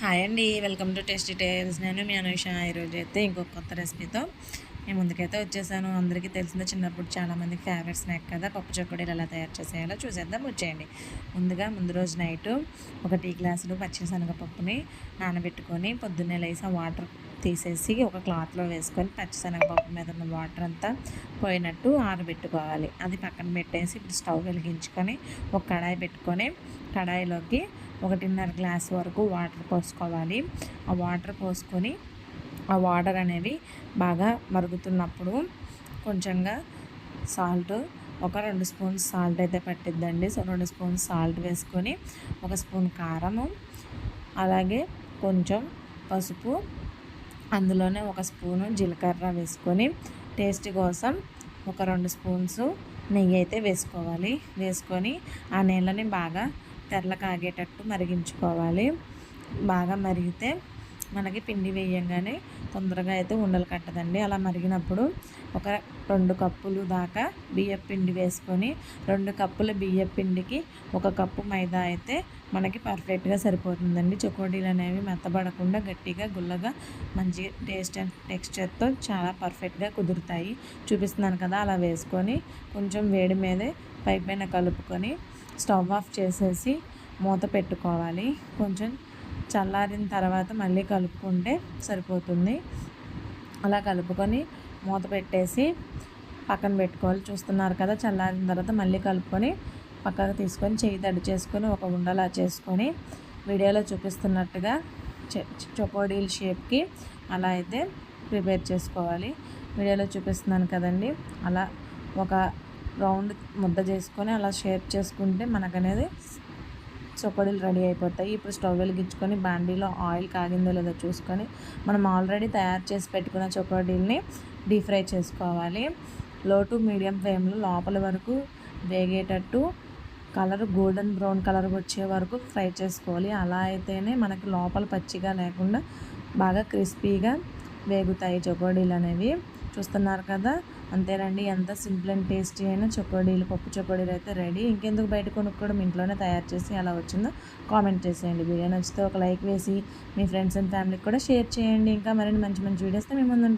Hi అండి welcome to tasty tiles. నేను మీ అనుష. ఈరోజు అయితే ఇంకొక కొత్త రెసిపీతో నేను ముందుకైతే వచ్చేసాను. అందరికీ తెలిసిందే చిన్నప్పుడు చాలామంది ఫేవరెట్ స్నాక్ కదా. పప్పు చొక్కడీలు ఎలా తయారు చేసేయాలో చూసేద్దాం వచ్చేయండి. ముందుగా ముందు రోజు నైట్ ఒక టీ గ్లాసులు పచ్చిశనగపప్పుని నానబెట్టుకొని పొద్దున్నే లేసి వాటర్ తీసేసి ఒక క్లాత్లో వేసుకొని పచ్చిశనగపప్పు మీద ఉన్న వాటర్ అంతా పోయినట్టు ఆరబెట్టుకోవాలి. అది పక్కన పెట్టేసి ఇప్పుడు స్టవ్ వెలిగించుకొని ఒక కడాయి పెట్టుకొని కడాయిలోకి ఒకటిన్నర గ్లాస్ వరకు వాటర్ పోసుకోవాలి. ఆ వాటర్ పోసుకొని ఆ వాటర్ అనేవి బాగా మరుగుతున్నప్పుడు కొంచెంగా సాల్ట్ ఒక రెండు స్పూన్స్ సాల్ట్ అయితే పట్టిద్దండి. సో రెండు స్పూన్స్ సాల్ట్ వేసుకొని ఒక స్పూన్ కారము అలాగే కొంచెం పసుపు అందులోనే ఒక స్పూను జీలకర్ర వేసుకొని టేస్ట్ కోసం ఒక రెండు స్పూన్స్ నెయ్యి అయితే వేసుకోవాలి. వేసుకొని ఆ నీళ్ళని బాగా తెరల కాగేటట్టు మరిగించుకోవాలి. బాగా మరిగితే మనకి పిండి వేయంగానే తొందరగా అయితే ఉండలు కట్టదండి. అలా మరిగినప్పుడు ఒక రెండు కప్పులు దాకా బియ్యం పిండి వేసుకొని రెండు కప్పుల బియ్యం పిండికి ఒక కప్పు మైదా అయితే మనకి పర్ఫెక్ట్గా సరిపోతుందండి. చకోడీలు అనేవి మెత్తబడకుండా గట్టిగా గుల్లగా మంచి టేస్ట్ అండ్ టెక్స్చర్తో చాలా పర్ఫెక్ట్గా కుదురుతాయి. చూపిస్తున్నాను కదా అలా వేసుకొని కొంచెం వేడి మీదే పైపైన కలుపుకొని స్టవ్ ఆఫ్ చేసేసి మూత పెట్టుకోవాలి. కొంచెం చల్లారిన తర్వాత మళ్ళీ కలుపుకుంటే సరిపోతుంది. అలా కలుపుకొని మూత పెట్టేసి పక్కన పెట్టుకోవాలి. చూస్తున్నారు కదా చల్లారిన తర్వాత మళ్ళీ కలుపుకొని పక్కకు తీసుకొని చేయి తడి చేసుకొని ఒక ఉండలా చేసుకొని వీడియోలో చూపిస్తున్నట్టుగా చొకోడీల్ షేప్కి అలా అయితే ప్రిపేర్ చేసుకోవాలి. వీడియోలో చూపిస్తున్నాను కదండి. అలా ఒక రౌండ్ ముద్ద చేసుకొని అలా షేప్ చేసుకుంటే మనకనేది చొక్కడీలు రెడీ అయిపోతాయి. ఇప్పుడు స్టవ్ వెలిగించుకొని బాండీలో ఆయిల్ కాగిందో లేదో చూసుకొని మనం ఆల్రెడీ తయారు చేసి పెట్టుకున్న చొక్కడీల్ని డీప్ ఫ్రై చేసుకోవాలి. లో టు మీడియం ఫ్లేమ్లో లోపల వరకు వేగేటట్టు కలర్ గోల్డెన్ బ్రౌన్ కలర్ వచ్చే వరకు ఫ్రై చేసుకోవాలి. అలా అయితేనే మనకి లోపల పచ్చిగా లేకుండా బాగా క్రిస్పీగా వేగుతాయి చొకోడీలు అనేవి. చూస్తున్నారు కదా? అంతేనండి ఎంత సింపుల్ అండ్ టేస్టీ అయినా చొకోడీలు పప్పు చొకోడీలు అయితే రెడీ. ఇంకెందుకు బయట కొనుక్కోవడం ఇంట్లోనే తయారు చేసి ఎలా వచ్చిందో కామెంట్ చేసేయండి. వీడియో నచ్చితే ఒక లైక్ వేసి మీ ఫ్రెండ్స్ అండ్ ఫ్యామిలీకి కూడా షేర్ చేయండి. ఇంకా మరిన్ని మంచి మంచి వీడియోస్తో మేము ముందు